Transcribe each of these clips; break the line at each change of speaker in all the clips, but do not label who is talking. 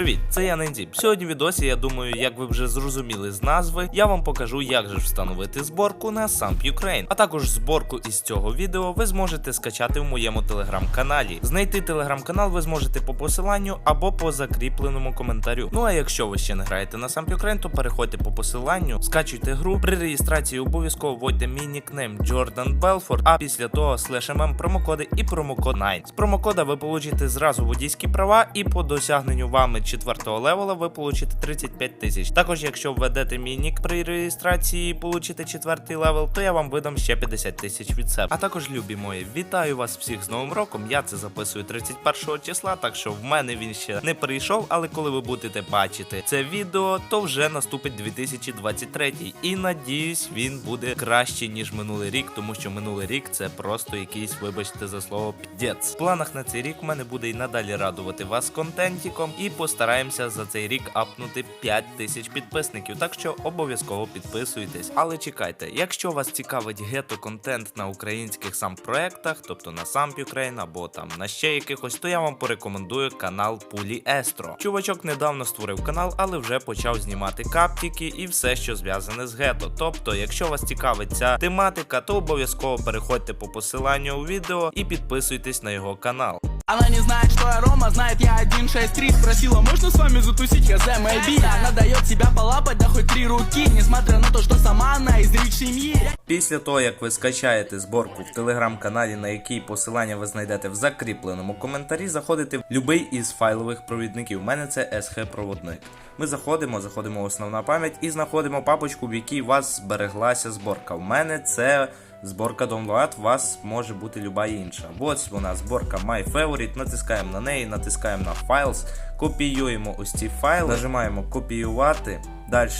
Привіт, це я Нендіп. Сьогодні в відосі, я думаю, як ви вже зрозуміли з назви, я вам покажу, як же встановити зборку на Samp Ukraine. А також зборку із цього відео ви зможете скачати в моєму телеграм-каналі. Знайти телеграм-канал ви зможете по посиланню або по закріпленому коментарю. Ну а якщо ви ще не граєте на Samp Ukraine, то переходьте по посиланню, скачуйте гру. При реєстрації обов'язково вводьте мій нікнейм Jordan Belfort, а після того слеш промокоди і промокод 9. З промокода ви получите зразу водійські права, і по досягненню вами четвертого левела ви получите 35 тисяч. Також, якщо введете мій нік при реєстрації і получите четвертий левел, то я вам видам ще 50 тисяч від себе. А також, любі мої, вітаю вас всіх з Новим роком. Я це записую 31 числа, так що в мене він ще не прийшов. Але коли ви будете бачити це відео, то вже наступить 2023. І надіюсь, він буде краще ніж минулий рік, тому що минулий рік це просто якийсь, вибачте за слово, підець. В планах на цей рік у мене буде і надалі радувати вас контентіком, і постараємося за цей рік апнути 5 тисяч підписників. Так що обов'язково підписуйтесь. Але чекайте, якщо вас цікавить гето-контент на українських сам проектах, тобто на сам Ukraine або там на ще якихось, то я вам порекомендую канал Пулі Естро. Чувачок недавно створив канал, але вже почав знімати каптики і все, що зв'язане з гето. Тобто, якщо вас цікавить ця тематика, то обов'язково переходьте по посиланню у відео і підписуйтесь на його канал.
Она не знает, что я Рома, знает я 163 Спросила, можно с вами затусить, хз, maybe Она дает себя полапать, да хоть три руки Несмотря на то, что сама она из рich семьи
Після того, як ви скачаєте зборку в телеграм-каналі, на який посилання ви знайдете в закріпленому коментарі, заходите в будь-який із файлових провідників. У мене це SH-проводник. Ми заходимо, заходимо в основна пам'ять і знаходимо папочку, в якій у вас збереглася зборка. У мене це зборка Download, у вас може бути люба інша. Ось вона зборка My Favorite, натискаємо на неї, натискаємо на Files, копіюємо ось ці файли, нажимаємо копіювати. Далі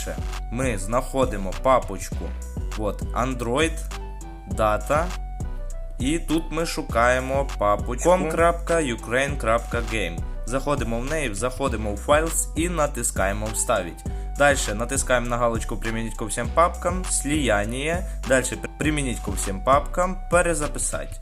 ми знаходимо папочку от, Android, Data. І тут ми шукаємо папочку com.ukraine.game. Заходимо в неї, заходимо в Files і натискаємо Вставить. Далі натискаємо на галочку «Применить ко всім папкам, сліяння. Далі «Применить ко всім папкам, перезаписати.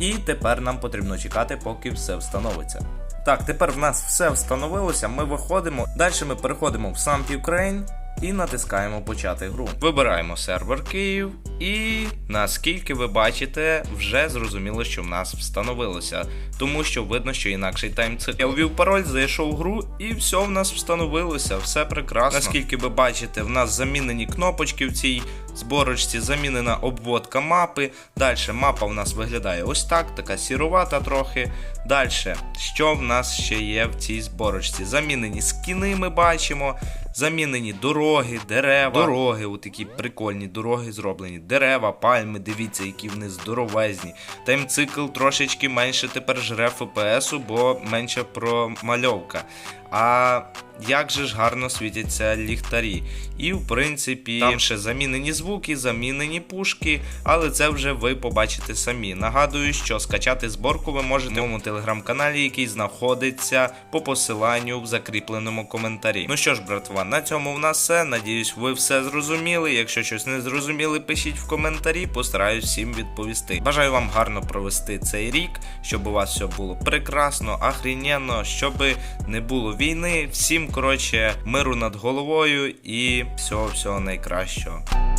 І тепер нам потрібно чекати, поки все встановиться. Так, тепер в нас все встановилося. Ми виходимо. Далі ми переходимо в сам Ukraine і натискаємо почати гру. Вибираємо сервер Київ, і наскільки ви бачите, вже зрозуміло, що в нас встановилося, тому що видно, що інакший таймцикл. Я ввів пароль, зайшов в гру, і все в нас встановилося. Все прекрасно. Наскільки ви бачите, в нас замінені кнопочки в цій зборочці, замінена обводка мапи. Далі мапа в нас виглядає ось так, така сірувата трохи. Далі, що в нас ще є в цій зборочці? Замінені скіни, ми бачимо. Замінені дороги, дерева, дороги, отакі прикольні дороги зроблені. Дерева, пальми, дивіться, які вони здоровезні. Таймцикл трошечки менше тепер жре ФПСу, бо менша промальовка. А як же ж гарно світяться ліхтарі. І в принципі, там ще замінені звуки, замінені пушки, але це вже ви побачите самі. Нагадую, що скачати зборку ви можете в моєму телеграм-каналі, який знаходиться по посиланню в закріпленому коментарі. Ну що ж, братва, на цьому в нас все. Надіюсь, ви все зрозуміли. Якщо щось не зрозуміли, пишіть в коментарі, постараюсь всім відповісти. Бажаю вам гарно провести цей рік, щоб у вас все було прекрасно, ахріненно, щоб не було війни. Всім, коротше, миру над головою і всього всього найкращого.